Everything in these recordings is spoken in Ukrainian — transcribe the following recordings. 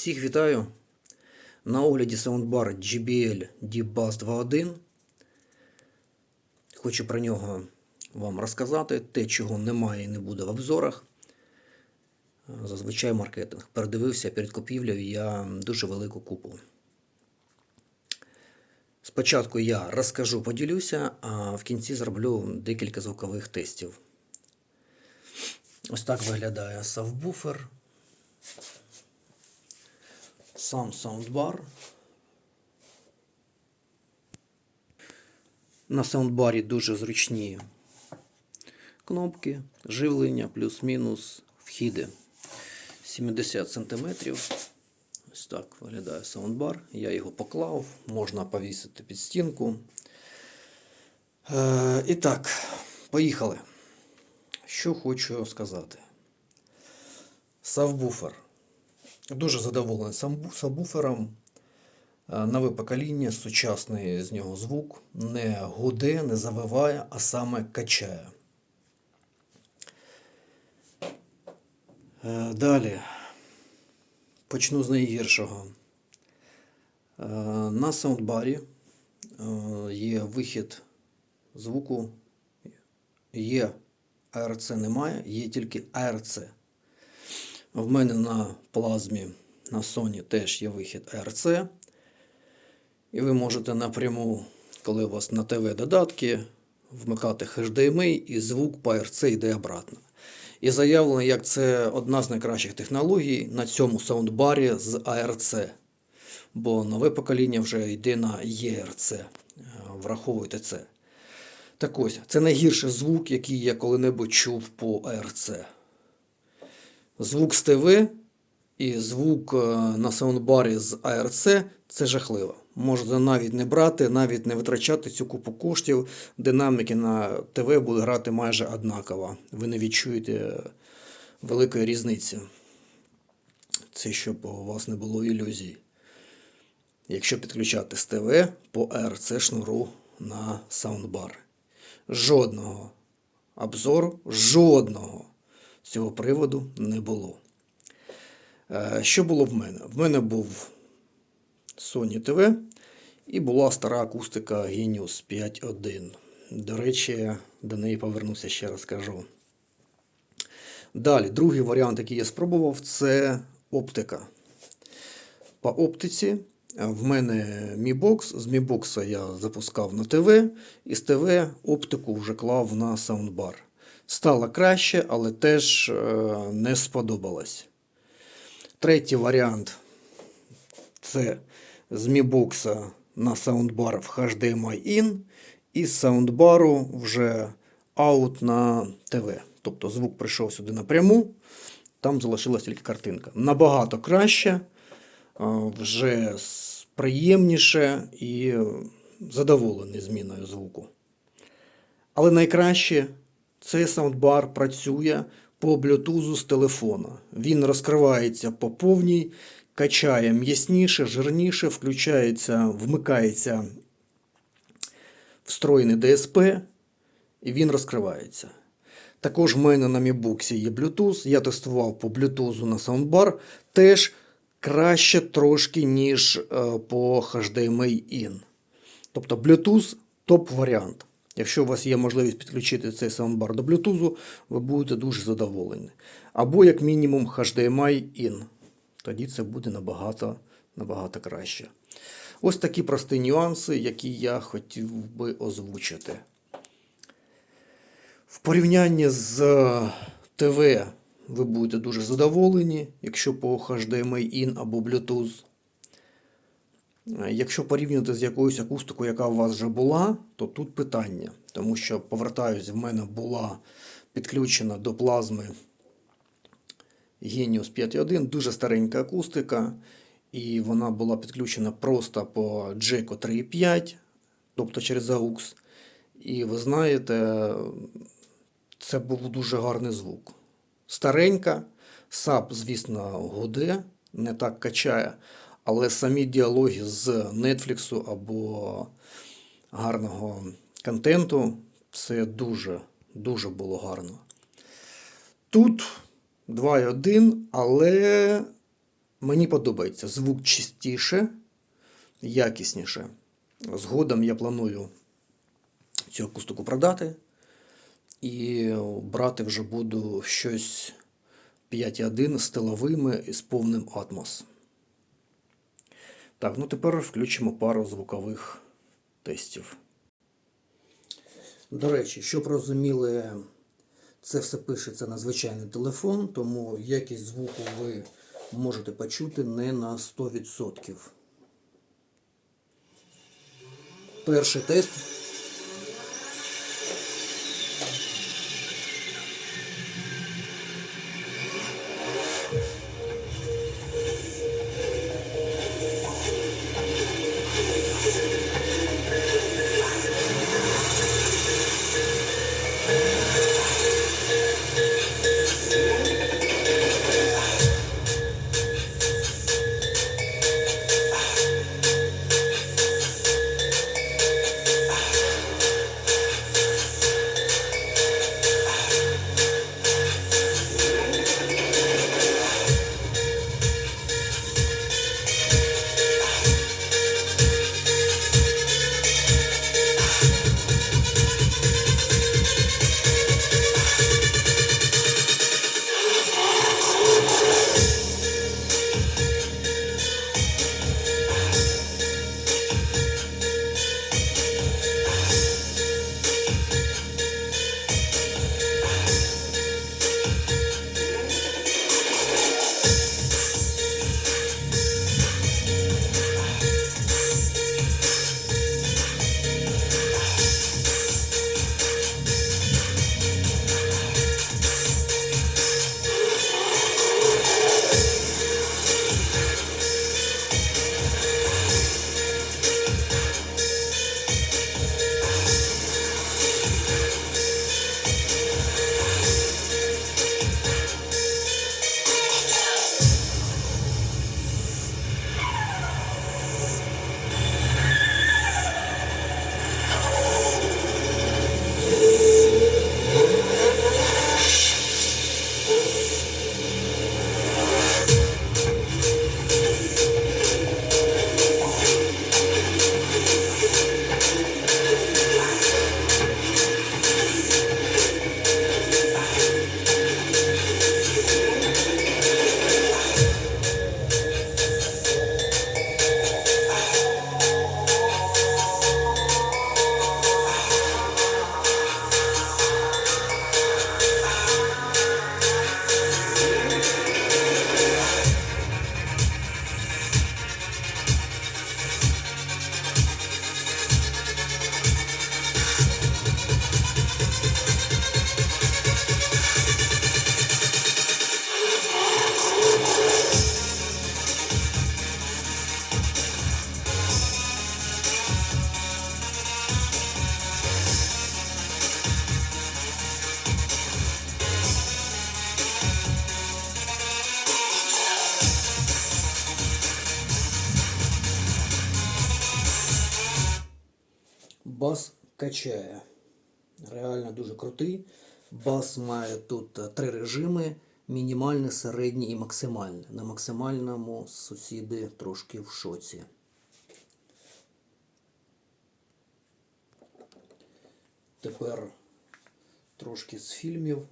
Всіх вітаю. На огляді саундбар JBL D-Bass 2.1. Хочу про нього вам розказати. Те, чого немає і не буде в обзорах. Зазвичай маркетинг. Передивився перед купівлею я дуже велику купу. Спочатку я розкажу, поділюся, а в кінці зроблю декілька звукових тестів. Ось так виглядає савбуфер. Сам саундбар. На саундбарі дуже зручні кнопки, живлення, плюс-мінус, вхіди 70 см. Ось так виглядає саундбар. Я його поклав, можна повісити під стінку. Е, і так, поїхали. Що хочу сказати. Савбуфер. Дуже задоволений сабвуфером. Е, Нове покоління, сучасний з нього звук. Не гуде, не завиває, а саме качає. Е, Далі. Почну з найгіршого. Е, На саундбарі є вихід звуку. Є АРЦ немає, є тільки АРЦ. В мене на плазмі на Sony теж є вихід АРЦ. І ви можете напряму, коли у вас на ТВ додатки, вмикати HDMI і звук по АРЦ йде обратно. І заявлено, як це одна з найкращих технологій на цьому саундбарі з АРЦ. Бо нове покоління вже йде на ЄРЦ. Е, Враховуйте це. Так ось, це найгірший звук, який я коли-небудь чув по АРЦ. Звук з ТВ і звук е, на саундбарі з АРЦ це жахливо. Можете навіть не брати, навіть не витрачати цю купу коштів. Динаміки на ТВ будуть грати майже однаково. Ви не відчуєте великої різниці. Це щоб у вас не було ілюзій. Якщо підключати з ТВ по АРЦ шнуру на саундбар. Жодного обзору, жодного з цього приводу не було. Е, Що було в мене? В мене був Sony TV і була стара акустика Genius 5.1. До речі, до неї повернуся ще раз кажу. Далі, другий варіант, який я спробував, це оптика. По оптиці е, в мене Mi Box. З Mi Box я запускав на ТВ, і з ТВ оптику вже клав на саундбар. Стало краще, але теж е, не сподобалось. Третій варіант це з Mi на саундбар в HDMI in, і з саундбару вже аут на ТВ. Тобто звук прийшов сюди напряму, там залишилась тільки картинка. Набагато краще, вже приємніше і задоволений зміною звуку. Але найкраще цей саундбар працює по блютузу з телефона. Він розкривається по повній, качає м'ясніше, жирніше, включається, вмикається встроєний DSP, і він розкривається. Також в мене на Box є Bluetooth. Я тестував по Bluetooth на саундбар. Теж краще трошки, ніж е, по HDMI in. Тобто Bluetooth топ-варіант. Якщо у вас є можливість підключити цей саундбар до Bluetooth, ви будете дуже задоволені. Або, як мінімум, HDMI in. Тоді це буде набагато, набагато краще. Ось такі прості нюанси, які я хотів би озвучити. В порівнянні з е, ТВ ви будете дуже задоволені, якщо по HDMI in або Bluetooth. Е, Якщо порівняти з якоюсь акустикою, яка у вас вже була, то тут питання. Тому що, повертаюсь, в мене була підключена до плазми Genius 5.1, дуже старенька акустика, і вона була підключена просто по джеку 3.5, тобто через AUX. І ви знаєте, це був дуже гарний звук. Старенька, САП, звісно, гуде, не так качає, але самі діалоги з Netflix або гарного контенту це дуже, дуже було гарно. Тут 2.1, але Мені подобається звук чистіше, якісніше. Згодом я планую цю акустику продати і брати вже буду щось 5.1 з тиловими і з повним атмос. Так, ну тепер включимо пару звукових тестів. До речі, щоб розуміли, це все пишеться на звичайний телефон, тому якість звуку ви можете почути не на 100%. Перший тест. Бас качає. Реально дуже крутий. Бас має тут е, три режими: мінімальний, середній і максимальний. На максимальному сусіди трошки в шоці. Тепер трошки з фільмів.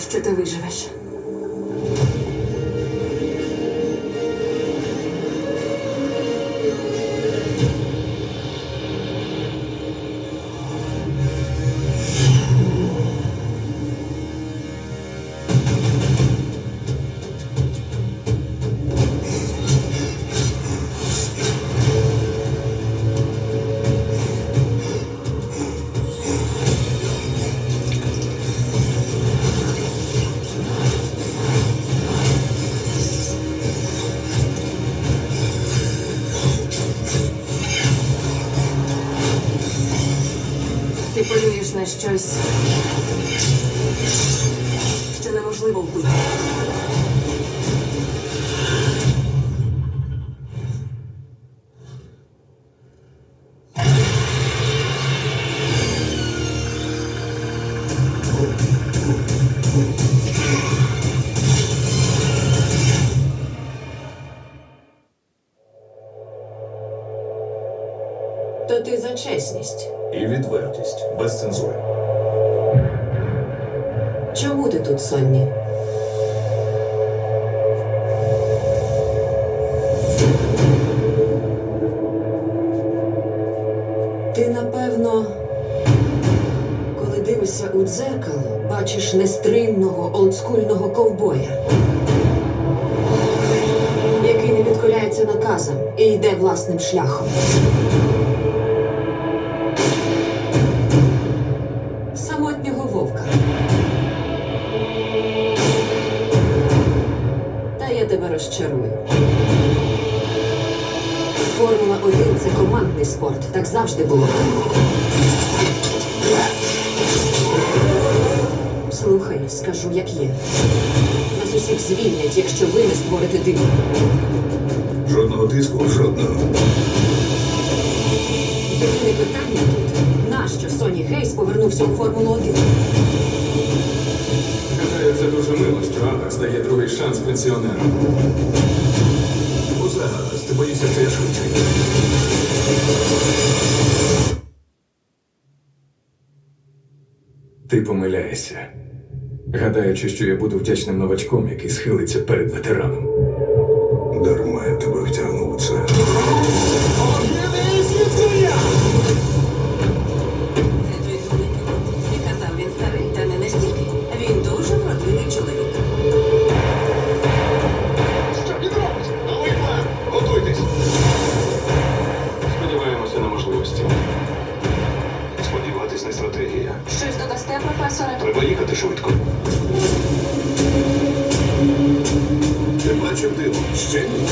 Що ти виживеш. щось, що неможливо вбити. То ти за чесність і відвертість без цензури тут, Сонні? Ти, напевно, коли дивишся у дзеркало, бачиш нестримного олдскульного ковбоя, який не підкоряється наказам і йде власним шляхом. Розчарую. Формула 1 це командний спорт. Так завжди було. Слухай, скажу, як є. Нас усіх звільнять, якщо ви не створите диво. Жодного тиску, жодного. Нащо Соні Гейс повернувся у Формулу 1? Гадаю, це дуже мило, що Алекс дає другий шанс пенсіонерам. Усе гаразд, ти боїшся, що я швидший. Ти помиляєшся, гадаючи, що я буду вдячним новачком, який схилиться перед ветераном. Дарма я тебе їхати швидко. Ти бачив диво? Ще ні.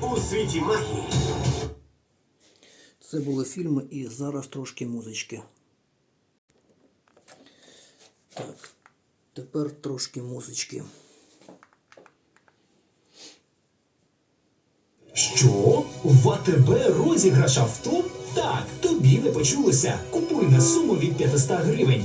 У світі магії Це були фільми і зараз трошки музички. Так, тепер трошки музички. Що? В АТБ розіграш авто? Так, тобі не почулося. Купуй на суму від 500 гривень.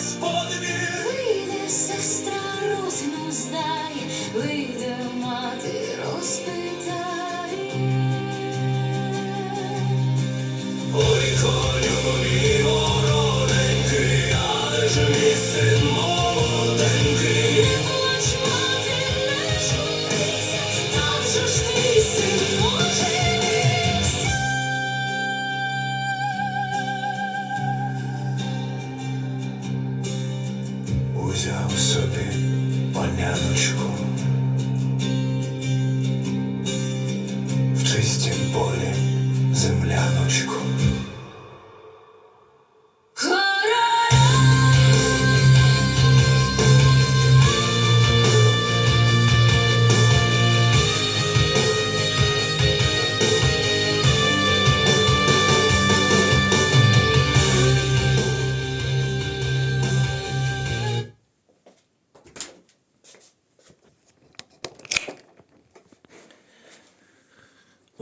Господи Узяв собі паняночку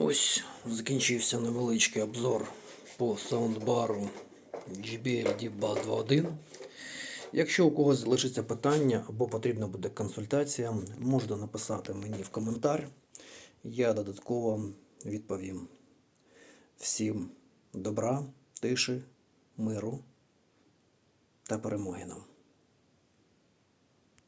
Ось закінчився невеличкий обзор по саундбару JBL D-Bass 2.1. Якщо у когось залишиться питання або потрібна буде консультація, можна написати мені в коментар. Я додатково відповім. Всім добра, тиші, миру та перемоги нам.